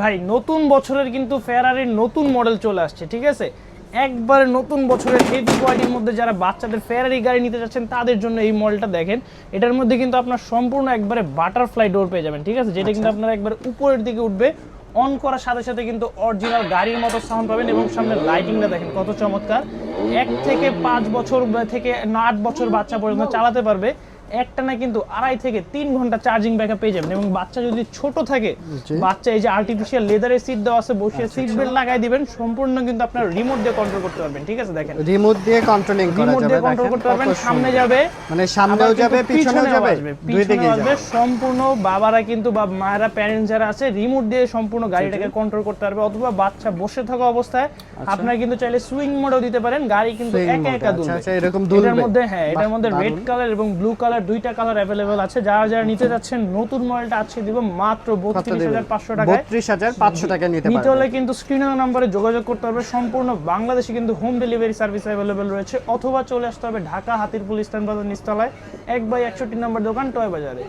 ভাই নতুন বছরের কিন্তু ফেরারির নতুন মডেল চলে আসছে ঠিক আছে? একবারে নতুন বছরের হেভি কোয়ালিটির মধ্যে যারা বাচ্চাদের ফেরারি গাড়ি নিতে যাচ্ছেন তাদের জন্য এই মডেলটা দেখেন। এটার মধ্যে কিন্তু আপনার সম্পূর্ণ একবারে বাটারফ্লাই ডোর পেয়ে যাবেন ঠিক আছে? যেটা কিন্তু আপনার একবারে উপরের দিকে উঠবে। অন করার সাথে সাথে কিন্তু অরিজিনাল গাড়ির মতো সাউন্ড পাবেন এবং সামনে লাইটিংটা দেখেন কত চমৎকার। এক থেকে পাঁচ বছর থেকে আট বছর বাচ্চা পর্যন্ত চালাতে পারবে। একটা না কিন্তু আড়াই থেকে তিন ঘণ্টা চার্জিং ব্যাকআপ পেয়ে যাবেন এবং বাচ্চা যদি ছোট থাকে বাচ্চা এই যে আর্টিফিশিয়াল লেদারের সিট দেওয়া আছে বসিয়ে সিট বেল্ট লাগাই দিবেন সম্পূর্ণ কিন্তু আপনার রিমোট দিয়ে কন্ট্রোল করতে পারবেন ঠিক আছে দেখেন? রিমোট দিয়ে কন্ট্রোলিং করা রিমোট দিয়ে কন্ট্রোল করতে পারবেন সামনে যাবে মানে সামনেও যাবে পিছনেও যাবে দুই আসবে যাবে। সম্পূর্ণ বাবারা কিন্তু বা মায়েরা প্যারেন্টস যারা আছে রিমোট দিয়ে সম্পূর্ণ গাড়িটাকে কন্ট্রোল করতে পারবে অথবা বাচ্চা বসে থাকা অবস্থায় আপনারা কিন্তু চাইলে সুইং মোডও দিতে পারেন গাড়ি কিন্তু একা একা আচ্ছা, দুলবে। আচ্ছা, এরকম এটার দুলবে। মধ্যে হ্যাঁ এটার মধ্যে রেড কালার এবং ব্লু কালার দুইটা কালার অ্যাভেলেবেল আছে। যারা যারা নিতে যাচ্ছেন নতুন মডেলটা আজকে দিব মাত্র বত্রিশ হাজার পাঁচশো টাকায়। বত্রিশ হাজার পাঁচশো টাকা নিতে নিতে হলে কিন্তু স্ক্রিনের নম্বরে যোগাযোগ করতে হবে। সম্পূর্ণ বাংলাদেশে কিন্তু হোম ডেলিভারি সার্ভিস অ্যাভেলেবেল রয়েছে। অথবা চলে আসতে হবে ঢাকা হাতিরপুল ইস্টার্ন বাজার নিচতলায় এক বাই একষট্টি নম্বর দোকান টয় বাজারে।